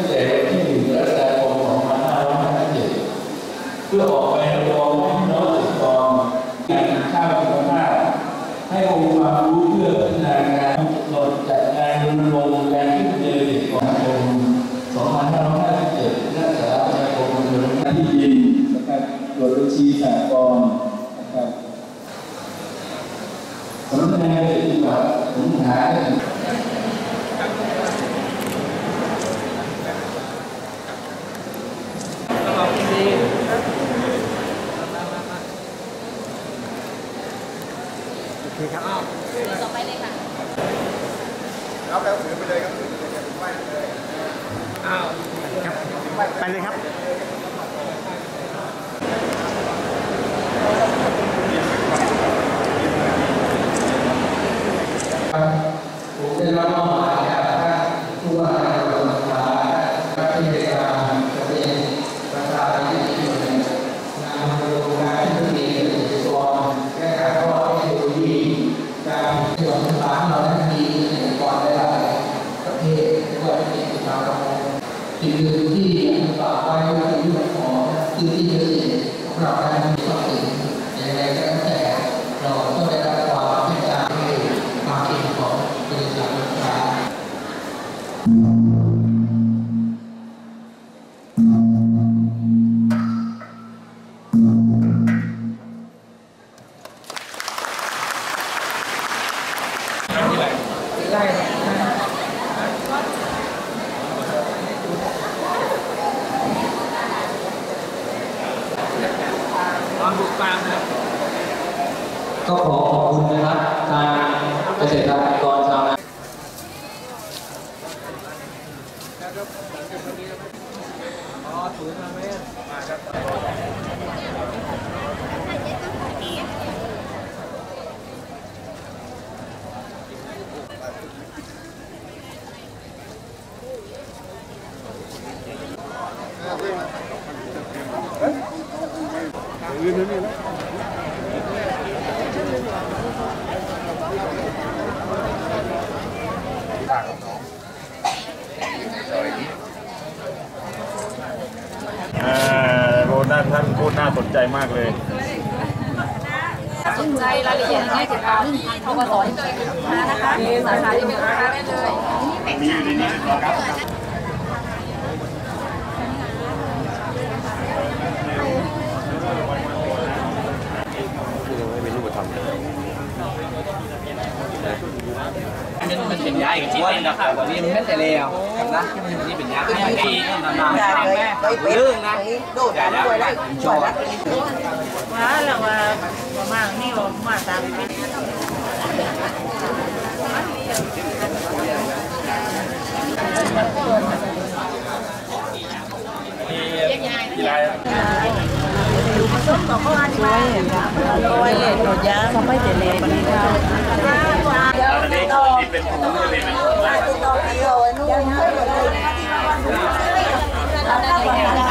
ตั้งแต่วันที่หนึ่งกรกฎาคม2557เพื่อออกไปรับรองให้น้องเกษตรกรการข้าวคุณภาพให้องค์ความรู้เพื่อพัฒนาการกดจัดการรณรงค์การขึ้นเดินเด็กของกรม2557นักศึกษาประชาคมเมืองที่ดินนะครับตรวจบัญชีสหกรณ์นะครับสำนักงานเขตจังหวัด สงขลาต่อไปเลยค่ะรับแล้วถือไปเลยครับถือไปเลยครับไหว้เลยไปเลยครับ ผมได้รับมอบหมายจากท่านผู้ว่าการจังหวัดสงขลาท่านผู้ในการจะเป็นประธานในที่ประชุมงานโครงการที่มีเกษตรกรและการเข้าเทคโนโลยีการจังหวัดสงขลาเราได้มีเกษตรกรหลายๆประเภทไม่ว่าจะเป็นชาวประมง สิ่งหนึ่งที่ฝากไว้คือเรื่องของพื้นที่เกษตรของเราได้มีความถึงอย่างไรก็แล้วแต่เราต้องได้รับความเมตตาให้ความคิดของบริษัทลูกค้า ก็ขอขอบคุณนะครับทางเกษตรกรชาวนา อ่าโรนันท่านพูดน่าสนใจมากเลยสนใจรายละเอียดยังไงติดต่อที่ทกสที่เลยมานะคะสาขาที่เป็นลูกค้าได้เลยมีอยู่ในนี้ครับไมันมัน เป็นยาอีกชิ้นนึงนะครับวันนี้มันไม่แต่แล้วนะนี่เป็นยาไม่ดีนานๆเรื่องนะดูดแล้วจอดว่าเราว่าประมาณนี้เรามาตามพิธีกีฬาผสมกับข้าวอันนี้ Hãy subscribe không bỏ lỡ